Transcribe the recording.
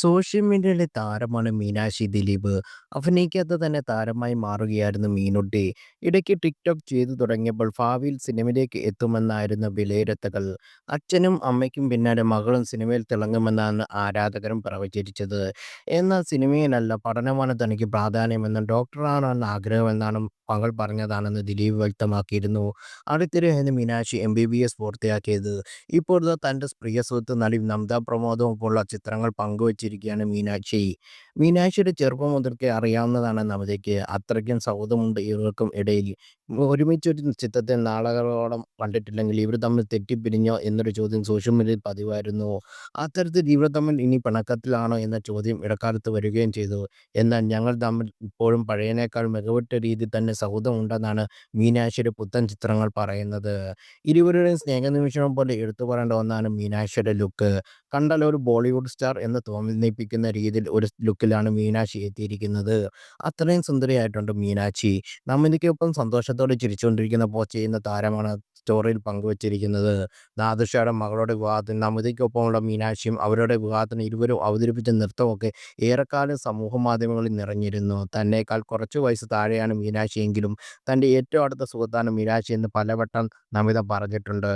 Social മീഡിയയിലെ താരമാണ് മീനാക്ഷി ദിലീപ്. അഭിനയിക്കാത്ത തന്നെ താരമായി മാറുകയായിരുന്നു മീനുട്ടി. ഇടയ്ക്ക് ടിക്ടോക്ക് ചെയ്തു തുടങ്ങിയപ്പോൾ ഭാവിയിൽ സിനിമയിലേക്ക് എത്തുമെന്നായിരുന്നു വിലയിരുത്തകൾ അച്ഛനും അമ്മയ്ക്കും പിന്നാലെ മകളും സിനിമയിൽ തിളങ്ങുമെന്നാണ് ആരാധകരും പ്രവചിച്ചത്. എന്നാൽ സിനിമയിലല്ല പഠനമാണ് തനിക്ക് പ്രാധാന്യമെന്നും ഡോക്ടറാണെന്ന ആഗ്രഹമെന്നാണ് മകൾ പറഞ്ഞതാണെന്ന് ദിലീപ് വ്യക്തമാക്കിയിരുന്നു. അടുത്തിടെയായിരുന്നു മീനാക്ഷി എംബിബിഎസ് പൂർത്തിയാക്കിയത്. ഇപ്പോഴത്തെ തന്റെ പ്രിയ സുഹൃത്ത് നടി നമിത പോലുള്ള ചിത്രങ്ങൾ പങ്കുവച്ചിരിക്കുകയാണ് മീനാക്ഷി. മീനാക്ഷിയുടെ ചെറുപ്പം മുതൽക്കേ അറിയാവുന്നതാണ് നമിതയ്ക്ക്. അത്രയ്ക്കും സൗഹൃദമുണ്ട് ഇവർക്കും ഇടയിൽ. ഒരുമിച്ചൊരു ചിത്രത്തെ നാടകങ്ങളോളം കണ്ടിട്ടില്ലെങ്കിൽ ഇവർ തമ്മിൽ തെറ്റിപ്പിരിഞ്ഞോ എന്നൊരു ചോദ്യം സോഷ്യൽ മീഡിയയിൽ പതിവായിരുന്നു. അത്തരത്തിൽ ഇവർ തമ്മിൽ ഇനി പിണക്കത്തിലാണോ എന്ന ചോദ്യം ഇടക്കാലത്ത് വരികയും ചെയ്തു. എന്നാൽ ഞങ്ങൾ തമ്മിൽ ഇപ്പോഴും പഴയനേക്കാൾ മികവുറ്റ രീതിയിൽ തന്നെ സൗഹൃദമുണ്ടെന്നാണ് മീനാക്ഷിയുടെ പുത്തൻ ചിത്രങ്ങൾ പറയുന്നത്. ഇരുവരുടെയും സ്നേഹനിമിഷം പോലെ എടുത്തു പറയേണ്ട ഒന്നാണ് മീനാക്ഷിയുടെ ലുക്ക്. കണ്ടാൽ ഒരു ബോളിവുഡ് സ്റ്റാർ എന്ന് തോന്നിപ്പിക്കുന്ന രീതിയിൽ ഒരു ലുക്കിലാണ് മീനാക്ഷി എത്തിയിരിക്കുന്നത്. അത്രയും സുന്ദരിയായിട്ടുണ്ട് മീനാക്ഷി. നമിതയ്ക്കൊപ്പം സന്തോഷത്തോടെ ചിരിച്ചുകൊണ്ടിരിക്കുന്ന പോസ്റ്റ് ചെയ്യുന്ന താരമാണ് സ്റ്റോറിയിൽ പങ്കുവച്ചിരിക്കുന്നത്. നാദുഷയുടെ മകളുടെ വിവാഹത്തിന് നമിതയ്ക്കൊപ്പമുള്ള മീനാക്ഷിയും അവരുടെ വിവാഹത്തിന് ഇരുവരും അവതരിപ്പിച്ച നൃത്തമൊക്കെ ഏറെക്കാലം സമൂഹ മാധ്യമങ്ങളിൽ നിറഞ്ഞിരുന്നു. തന്നേക്കാൾ കുറച്ച് വയസ്സ് താഴെയാണ് മീനാക്ഷിയെങ്കിലും തന്റെ ഏറ്റവും അടുത്ത സുഹൃത്താണ് മീനാക്ഷി എന്ന് പലവട്ടം നമിത പറഞ്ഞിട്ടുണ്ട്.